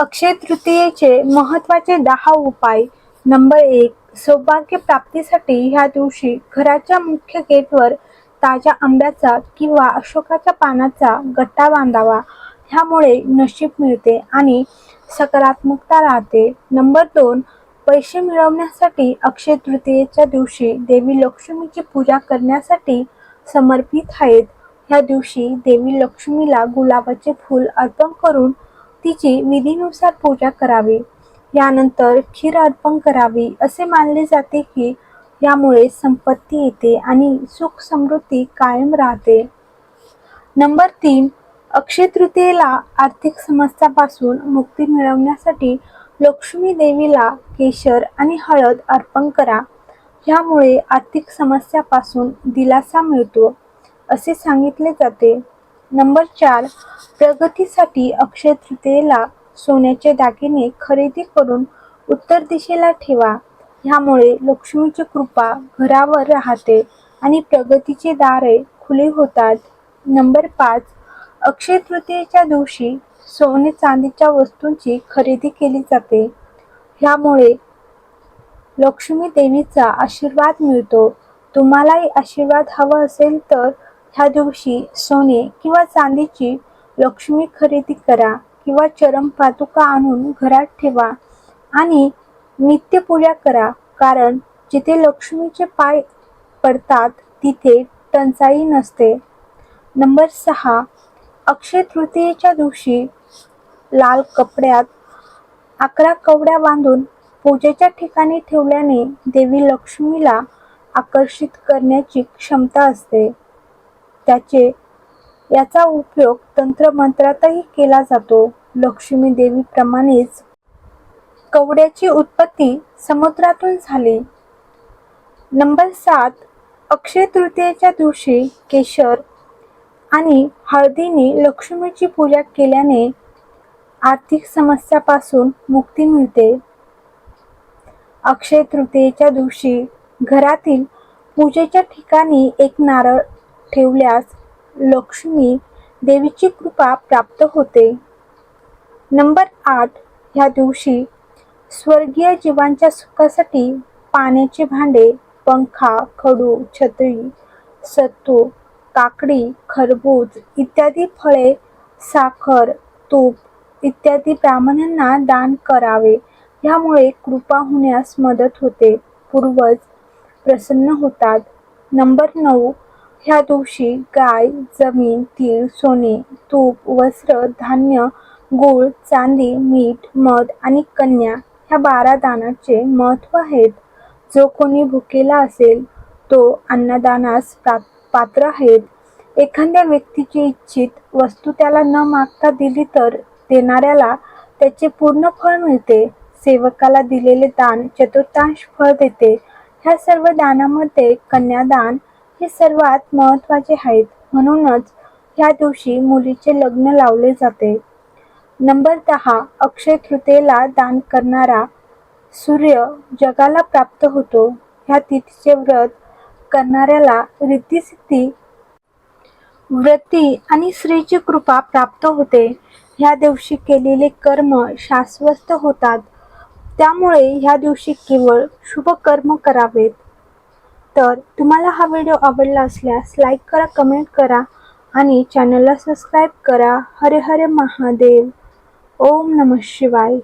अक्षय तृतीयेचे महत्त्वाचे दहा उपाय. नंबर एक सौभाग्य प्राप्तीसाठी ह्या दिवशी घराच्या मुख्य गेटवर ताज्या आंब्याचा किंवा अशोकाच्या पानाचा गट्टा बांधावा. ह्यामुळे नशीब मिळते आणि सकारात्मकता राहते. नंबर दोन पैसे मिळवण्यासाठी अक्षय तृतीयेच्या दिवशी देवी लक्ष्मीची पूजा करण्यासाठी समर्पित आहेत. ह्या दिवशी देवी लक्ष्मीला गुलाबाचे फूल अर्पण करून तिची विधीनुसार पूजा करावी. यानंतर खीर अर्पण करावी असे मानले जाते की यामुळे संपत्ती येते आणि सुख समृद्धी कायम राहते. नंबर तीन अक्षय तृतीयेला आर्थिक समस्यापासून मुक्ती मिळवण्यासाठी लक्ष्मी देवीला केशर आणि हळद अर्पण करा. यामुळे आर्थिक समस्यापासून दिलासा मिळतो असे सांगितले जाते. नंबर चार प्रगतीसाठी अक्षय तृतीयेला सोन्याचे दागिने खरेदी करून उत्तर दिशेला ठेवा. ह्यामुळे लक्ष्मीची कृपा घरावर राहते आणि प्रगतीचे दारे खुले होतात. नंबर पाच अक्षय तृतीयेच्या दिवशी सोने चांदीच्या वस्तूंची खरेदी केली जाते. ह्यामुळे लक्ष्मी देवीचा आशीर्वाद मिळतो. तुम्हालाही आशीर्वाद हवा असेल तर ह्या दिवशी सोने किंवा चांदीची लक्ष्मी खरेदी करा किंवा चरम पादुका आणून घरात ठेवा आणि नित्यपूजा करा. कारण जिथे लक्ष्मीचे पाय पडतात तिथे टंचाई नसते. नंबर सहा अक्षय तृतीयेच्या दिवशी लाल कपड्यात अकरा कवड्या बांधून पूजेच्या ठिकाणी ठेवल्याने देवी लक्ष्मीला आकर्षित करण्याची क्षमता असते. त्याचे याचा उपयोग तंत्रमंत्रातही केला जातो. लक्ष्मी देवीप्रमाणेच कवड्याची उत्पत्ती समुद्रातून झाली. नंबर सात अक्षय तृतीयेच्या दिवशी केशर आणि हळदीने लक्ष्मीची पूजा केल्याने आर्थिक समस्यापासून मुक्ती मिळते. अक्षय तृतीयेच्या दिवशी घरातील पूजेच्या ठिकाणी एक नारळ ठेवल्यास लक्ष्मी देवीची कृपा प्राप्त होते. नंबर आठ. ह्या दिवशी स्वर्गीय जीवांच्या सुखासाठी पाण्याचे भांडे पंखा खडू छत्री सत्तू काकडी खरबूज इत्यादी फळे साखर तूप इत्यादी ब्राह्मणांना दान करावे. यामुळे कृपा होण्यास मदत होते. पूर्वज प्रसन्न होतात. नंबर नऊ. ह्या दिवशी गाय जमीन तीळ सोने तूप वस्त्र धान्य गूळ चांदी मीठ मध आणि कन्या ह्या बारा दानाचे महत्त्व आहेत. जो कोणी भुकेला असेल तो अन्नदानास पात्र आहेत. एखाद्या व्यक्तीची इच्छित वस्तू त्याला न मागता दिली तर देणाऱ्याला त्याचे पूर्ण फळ मिळते. सेवकाला दिलेले दान चतुर्थांश फळ देते. ह्या सर्व दानामध्ये कन्यादान हे सर्वात महत्त्वाचे आहेत. म्हणूनच ह्या दिवशी मुलीचे लग्न लावले जाते. नंबर दहा अक्षय तृतीयेला दान करणारा सूर्य जगाला प्राप्त होतो. ह्या तिथीचे व्रत करणाऱ्याला रिद्धिसिद्धी व्रती आणि स्त्रीची कृपा प्राप्त होते. ह्या दिवशी केलेले कर्म शाश्वत होतात. त्यामुळे ह्या दिवशी केवळ शुभ कर्म करावेत. तर तुम्हाला हा व्हिडिओ आवडला असल्यास लाईक करा कमेंट करा आणि चॅनलला सबस्क्राईब करा. हरे हरे महादेव. ओम नम शिवाय.